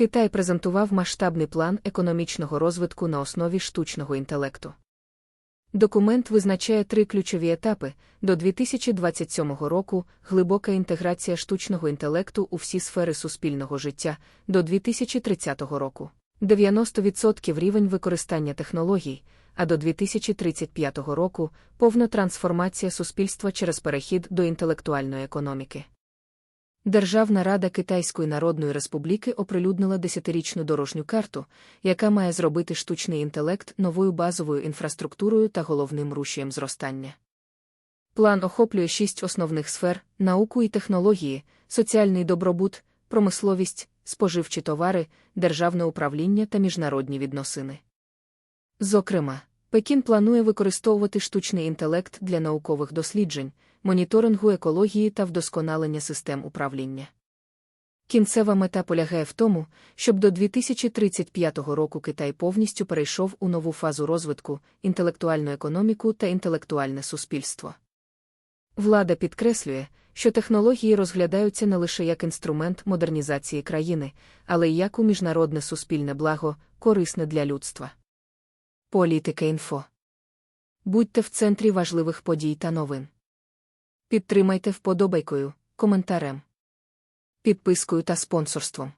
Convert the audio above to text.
Китай презентував масштабний план економічного розвитку на основі штучного інтелекту. Документ визначає три ключові етапи до 2027 року глибока інтеграція штучного інтелекту у всі сфери суспільного життя до 2030 року, 90% рівень використання технологій, а до 2035 року повна трансформація суспільства через перехід до інтелектуальної економіки. Державна рада Китайської Народної Республіки оприлюднила десятирічну дорожню карту, яка має зробити штучний інтелект новою базовою інфраструктурою та головним рушієм зростання. План охоплює шість основних сфер науку і технології, соціальний добробут, промисловість, споживчі товари, державне управління та міжнародні відносини. Зокрема, Пекін планує використовувати штучний інтелект для наукових досліджень, моніторингу екології та вдосконалення систем управління. Кінцева мета полягає в тому, щоб до 2035 року Китай повністю перейшов у нову фазу розвитку, інтелектуальну економіку та інтелектуальне суспільство. Влада підкреслює, що технології розглядаються не лише як інструмент модернізації країни, але й як у міжнародне суспільне благо, корисне для людства. Політика інфо. Будьте в центрі важливих подій та новин. Підтримайте вподобайкою, коментарем, підпискою та спонсорством.